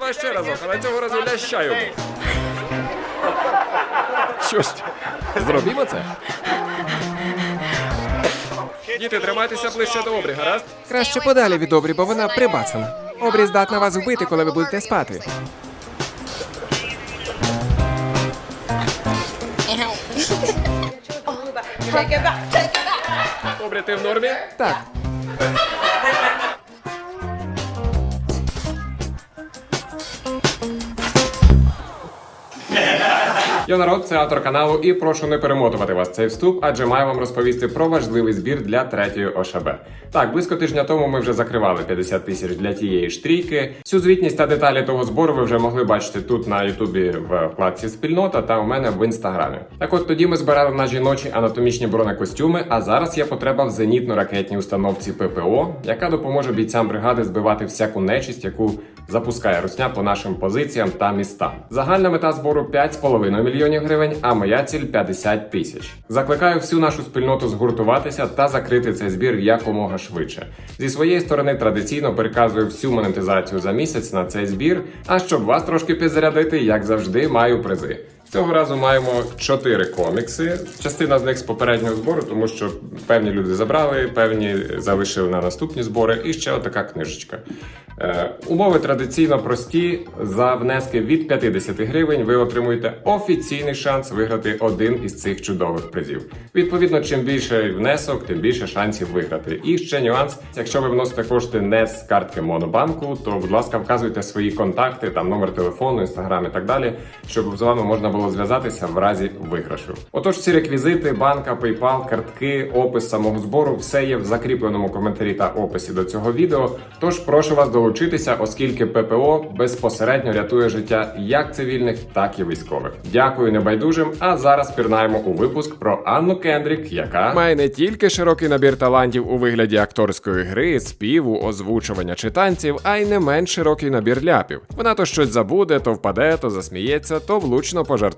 Давай ще разок, але цього разу лящаю. Що ж, зробімо це? Діти, тримайтеся ближче до обрі, гаразд? Краще подалі від обрі, бо вона прибацана. Обрі здатна вас вбити, коли ви будете спати. Обрі, ти в нормі? Так, Я народ, це автор каналу, і прошу не перемотувати вас цей вступ, адже маю вам розповісти про важливий збір для третьої ОШБ. Так, близько тижня тому ми вже закривали 50 тисяч для тієї ж трійки. Всю звітність та деталі того збору ви вже могли бачити тут на Ютубі в вкладці спільнота та у мене в інстаграмі. Так от тоді ми збирали на жіночі анатомічні бронекостюми, а зараз є потреба в зенітно-ракетній установці ППО, яка допоможе бійцям бригади збивати всяку нечисть, яку запускає русня по нашим позиціям та містам. Загальна мета збору 5,5 мільйонів гривень, а моя ціль 50 тисяч. Закликаю всю нашу спільноту згуртуватися та закрити цей збір якомога швидше. Зі своєї сторони традиційно переказую всю монетизацію за місяць на цей збір. А щоб вас трошки підзарядити, як завжди, маю призи. Цього разу маємо чотири комікси. Частина з них з попереднього збору, тому що певні люди забрали, певні залишили на наступні збори. І ще отака книжечка. Е, умови традиційно прості. За внески від 50 гривень ви отримуєте офіційний шанс виграти один із цих чудових призів. Відповідно, чим більше внесок, тим більше шансів виграти. І ще нюанс: якщо ви вносите кошти не з картки Монобанку, то будь ласка, вказуйте свої контакти, там номер телефону, інстаграм і так далі, щоб з вами можна було зв'язатися в разі виграшу. Отож, всі реквізити, банка, PayPal, картки, опис самого збору, все є в закріпленому коментарі та описі до цього відео. Тож прошу вас долучитися, оскільки ППО безпосередньо рятує життя як цивільних, так і військових. Дякую небайдужим. А зараз пірнаємо у випуск про Анну Кендрік, яка має не тільки широкий набір талантів у вигляді акторської гри, співу, озвучування чи танців, а й не менш широкий набір ляпів. Вона то щось забуде, то впаде, то засміється, то влучно пожартує.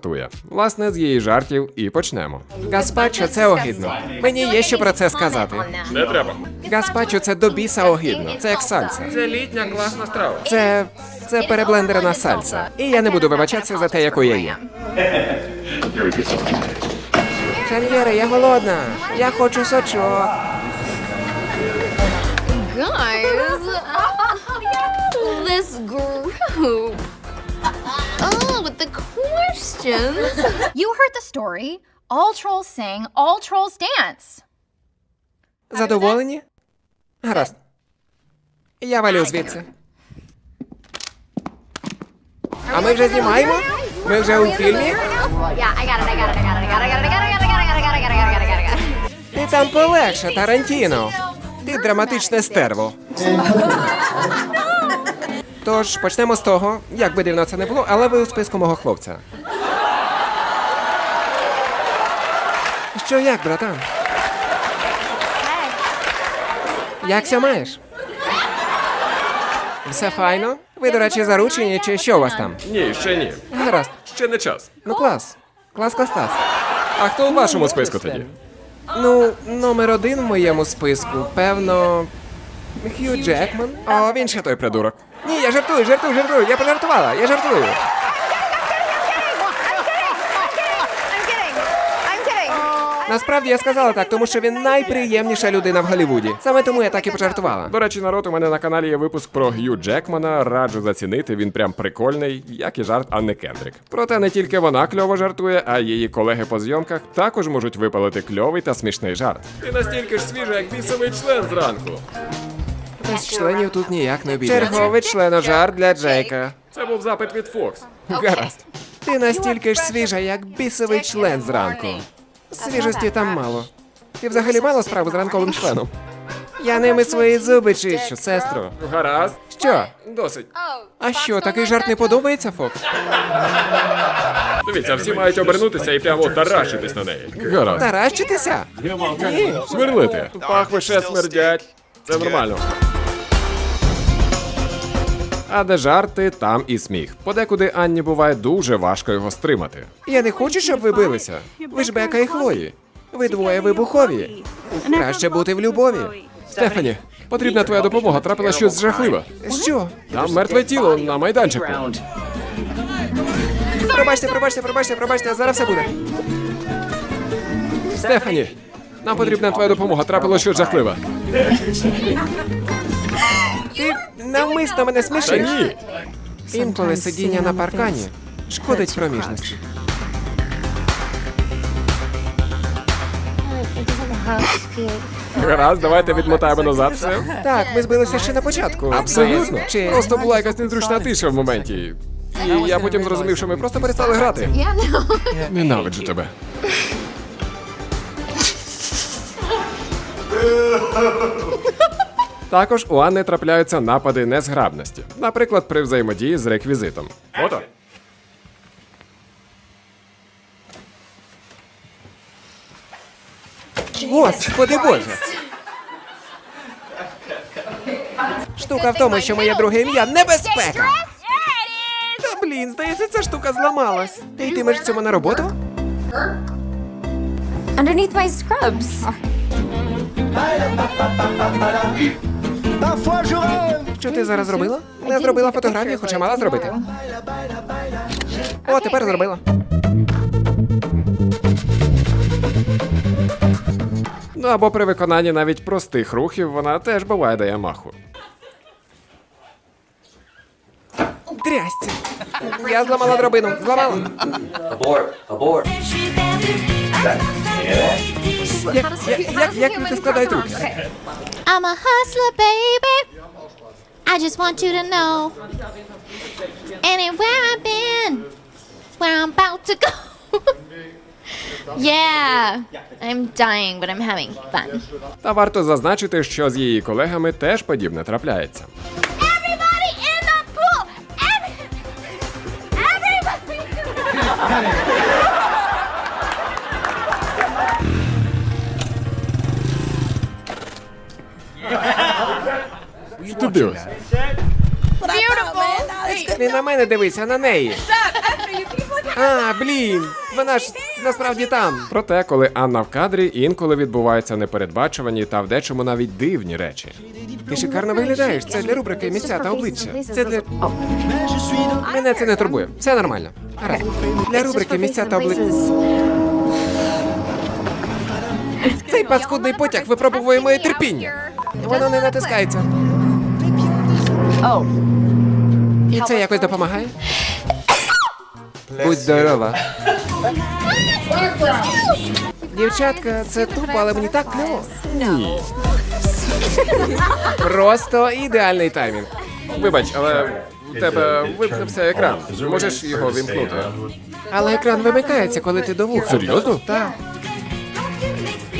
Власне, з її жартів і почнемо. гаспачо це огидно. Мені є що про це сказати. Не треба. Гаспачо це до біса огидно. Це як сальса. Це літня класна страва. Це. це переблендерена сальса. І я не буду вибачатися за те, якою я є. Шаньєре, я голодна. Я хочу сочок. Guys, this group with the questions. You heard the story. All trolls sing, all trolls dance. Задоволені? Гаразд. Я валю звідси. А ми вже знімаємо? Ми вже у фільмі? Ти там полегше, Тарантіно. Ти драматичне стерво. Тож почнемо з того, як би дивно це не було, але ви у списку мого хлопця. Що як, братан? Якся маєш? Все файно? Ви, до речі, заручені, чи що у вас там? Ні, ще ні. Гаразд. Ще не час. Ну клас. Клас, клас, клас. А хто у вашому списку тоді? Ну, номер один в моєму списку, певно. Хью Джекман. О, він ще той придурок. Ні, я жартую, жартую, жартую. Я пожартувала, я жартую. Насправді я сказала так, тому що він найприємніша людина в Голлівуді. Саме тому я так і пожартувала. До речі, народ, у мене на каналі є випуск про Г'ю Джекмана. Раджу зацінити. Він прям прикольний, як і жарт Анни Кендрік. Проте не тільки вона кльово жартує, а її колеги по зйомках також можуть випалити кльовий та смішний жарт. Ти настільки ж свіжа, як бісовий член зранку. Без членів тут ніяк не обійдеться. Черговий членожар для Джейка. Це був запит від Фокс. Гаразд. Ти настільки ж свіжа, як бісовий член зранку. Свіжості там мало. Ти взагалі мала справу з ранковим членом? Я ними свої зуби чищу, сестро. Гаразд. Що? Досить. А що, такий жарт не подобається, Фокс? Дивіться, всі мають обернутися і прямо таращитись на неї. Гаразд. Таращитися? Ні. Сверлити. Пахви ще смердять. Це нормально. А де жарти, там і сміх. Подекуди Анні буває дуже важко його стримати. Я не хочу, щоб ви билися. Ви ж Бека і Хлої. Ви двоє вибухові. Краще бути в любові. Стефані, Потрібна твоя допомога, трапилось щось жахливе. Що? Там мертве тіло на майданчику. Пробачте, пробачте, пробачте, пробачте, зараз все буде. Стефані, нам потрібна твоя допомога, трапилось щось жахливе. Ти навмисно мене Та смішиш. ні. Інколи сидіння на паркані шкодить проміжності. Гаразд, давайте відмотаємо назад все. Так, ми збилися ще на початку. Абсолютно. Чи Просто була якась незручна тиша в моменті. І я потім зрозумів, що ми просто перестали грати. Ненавиджу тебе. Також у Анни трапляються напади незграбності, наприклад, при взаємодії з реквізитом. Фото. Господи Боже! Штука в тому, що моє друге ім'я небезпека. Та блін, здається, ця штука зламалась. Ти йтимеш в цьому на роботу? Underneath my scrubs. Що ти зараз зробила? Не зробила фотографію, хоча мала зробити. О, тепер зробила. Ну або при виконанні навіть простих рухів вона теж буває дає маху. Трясця. Я зламала дробину. Зламала. Abort, abort. Як, як, як, як люди складають руки? I'm a hustler, baby. I just want you to know. Anywhere I've been, where I'm about to go. yeah, I'm dying, but I'm having fun. Та варто зазначити, що з її колегами теж подібне трапляється. Ти? Не на мене дивись, а на неї. А, блін, вона ж насправді там. Проте, коли Анна в кадрі, інколи відбуваються непередбачувані та в дечому навіть дивні речі. Ти шикарно виглядаєш. Це для рубрики місця та обличчя. Це для. Мене це не турбує. Все нормально. Гаразд. Для рубрики місця та обличчя. Цей паскудний потяг випробовує моє терпіння. Воно не натискається. І це якось допомагає? Будь здорова. Дівчатка, це тупо, але мені так кльово. Ні. Просто ідеальний таймінг. Вибач, але в тебе вимкнувся екран. Можеш його вімкнути. Але екран вимикається, коли ти до вуха. Серйозно? Так.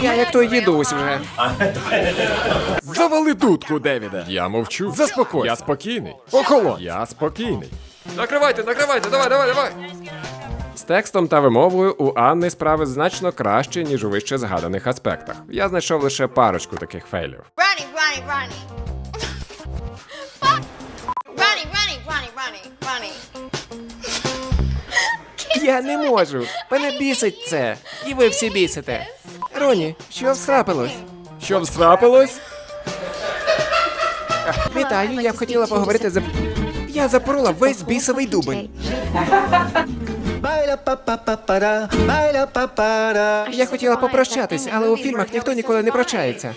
Я як той дідусь вже. Завали дудку, Девіде. Я мовчу. Заспокойся. Я спокійний. Охолонь. Я спокійний. Накривайте, накривайте, давай, давай, давай. З текстом та вимовою у Анни справи значно краще, ніж у вище згаданих аспектах. Я знайшов лише парочку таких фейлів. Fuck. Ronnie, Ronnie, Ronnie. Я не можу. Мене бісить це. І ви всі бісите. Роні, що всрапилось? Що всрапилось? Вітаю, я б хотіла поговорити за. Я запорола весь бісовий дубль. Я хотіла попрощатись, але у фільмах ніхто ніколи не прощається.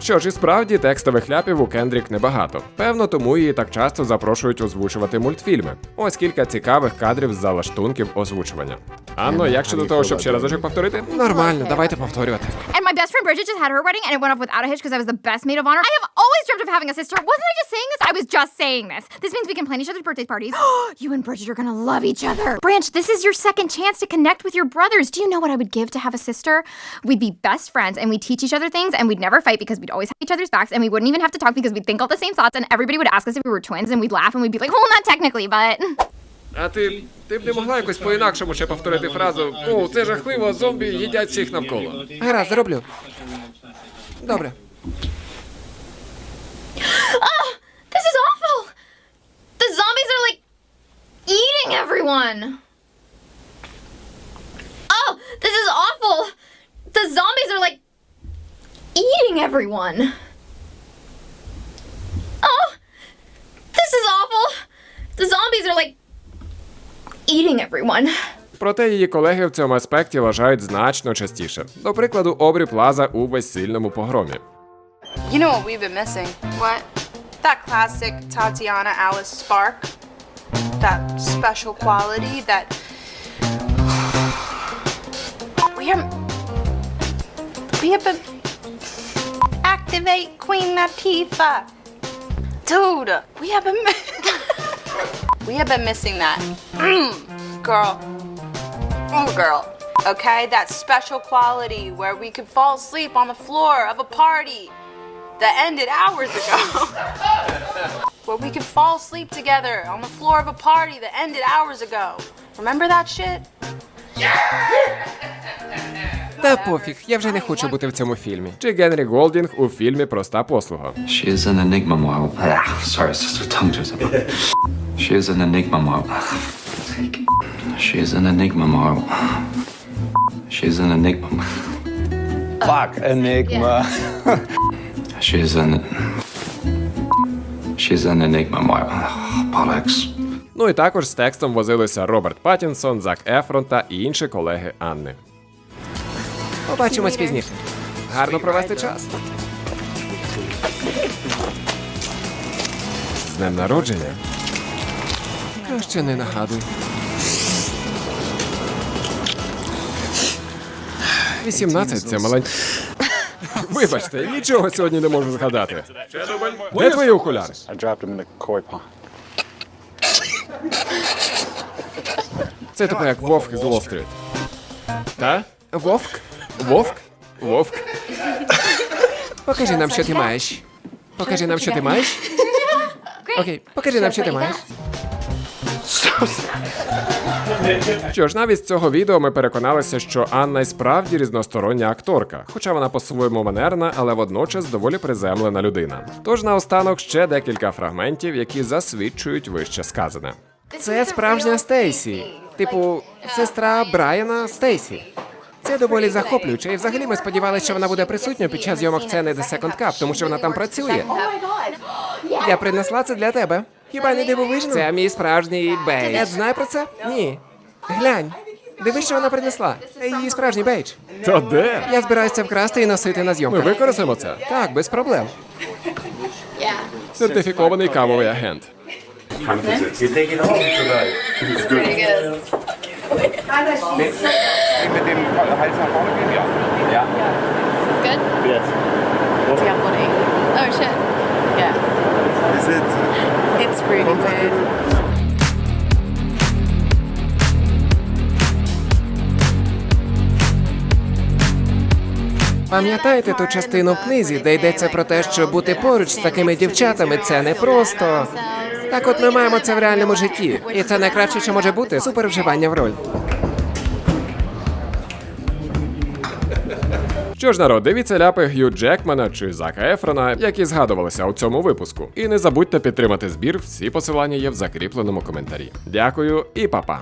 Що ж, і справді текстових ляпів у Кендрік небагато. Певно, тому її так часто запрошують озвучувати мультфільми. Ось кілька цікавих кадрів з залаштунків озвучування. Анно, як щодо того, щоб ще разочок повторити? Нормально, давайте повторювати. And my best friend Bridget just had her wedding and it went off without a hitch because I was the best maid of honor. I have always dreamt of having a sister. Wasn't I just saying this? I was just saying this. This means we can plan each other's birthday parties. you and Bridget are gonna love each other. Branch, this is your second chance to connect with your brothers. Do you know what I would give to have a sister? We'd be best friends and we'd teach each other things and we'd never fight because we'd always have each other's backs and we wouldn't even have to talk because we'd think all the same thoughts and everybody would ask us if we were twins and we'd laugh and we'd be like, well, not technically, but. А ти, ти б не могла якось по-інакшому ще повторити фразу О, це жахливо, зомбі їдять всіх навколо. Гаразд, зроблю. Dobra. Oh, this is awful! The zombies are like eating everyone! Oh, this is awful! The zombies are like eating everyone! Oh, this is awful! The zombies are like eating everyone. Проте її колеги в цьому аспекті вважають значно частіше. До прикладу, Обрі Плаза у весільному погромі. You know what we've been missing? What? That classic Tatiana Alice spark. That special quality that. We are. We have been. Activate Queen Latifah. Dude, we have been. we have been missing that. Mm, girl. Oh, girl. Okay, that special quality where we could fall asleep on the floor of a party that ended hours ago. where we could fall asleep together on the floor of a party that ended hours ago. Remember that shit? Та пофіг, я вже не хочу бути в цьому фільмі. Чи Генрі Голдінг у фільмі Проста послуга. She is an enigma model. Ah, sorry, it's just a tongue twister. She is an enigma model. She is an enigma model. She is an enigma. Fuck, Enigma. She is an. She is an enigma model. Bollocks. Ну і також з текстом возилися Роберт Паттінсон, Зак Ефрон та інші колеги Анни. Побачимось пізніше. Гарно провести час. З днем народження. Краще не нагадуй. 18 це маленьке. Вибачте, нічого сьогодні не можу згадати. Де твої окуляри? Це типу як Вовк з Уолл-стріт. Та? Вовк, Вовк? Вовк? покажи нам, що ти маєш. Покажи нам, що ти маєш. Окей, покажи нам, що ти маєш. Що ж, навіть з цього відео ми переконалися, що Анна й справді різностороння акторка, хоча вона по-своєму манерна, але водночас доволі приземлена людина. Тож наостанок ще декілька фрагментів, які засвідчують вище сказане. Це справжня Стейсі. Типу, сестра Брайана Стейсі. Це доволі захоплююче, і взагалі ми сподівалися, що вона буде присутня під час зйомок сцени The Second Cup, тому що вона там працює. Я принесла це для тебе. Хіба не дивовижно? Це мій справжній бейдж. Ед знає про це? Ні. Глянь. Дивись, що вона принесла. Це її справжній бейдж. Та де? Я збираюся це вкрасти і носити на Ми зйомках. використаємо це. Так, без проблем. Сертифікований кавовий агент. Good? Oh shit. Yeah. Is it? It's really weird. Пам'ятаєте ту частину в книзі, де йдеться про те, що бути поруч з такими дівчатами це не просто. Так от ми маємо це в реальному житті. І це найкраще, що може бути супер вживання в роль. Що ж, народ, дивіться ляпи Г'ю Джекмана чи Зака Ефрона, які згадувалися у цьому випуску. І не забудьте підтримати збір. Всі посилання є в закріпленому коментарі. Дякую і па-па.